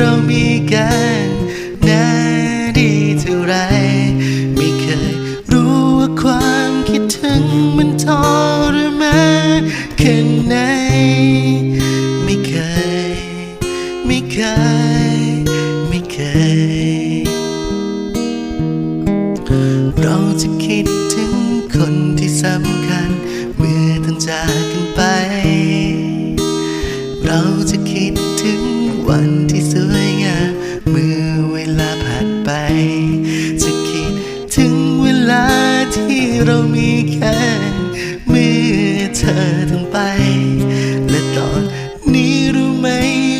เรามีกันน่ดีเท่าไร ไม่เคยรู้ว่าความคิดถึงมันทรมานแค่ไหนไม่เคย ไม่เคย ไม่เคย เราจะคิดถึงคนที่สำคัญ เมื่อต้องจากกันไป เราจะคิดถึงวัน เรามีกันเมื่อเธอต้งไป และตอนนี้รู้ไหม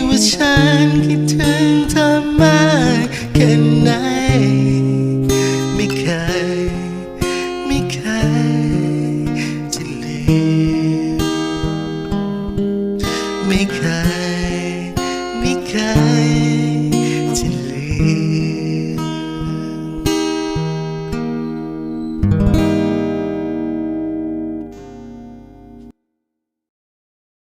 ว่าฉันคิดถึงเธอมากแค่ไหน ไม่เคย ไม่เคยจะลืมไม่เคย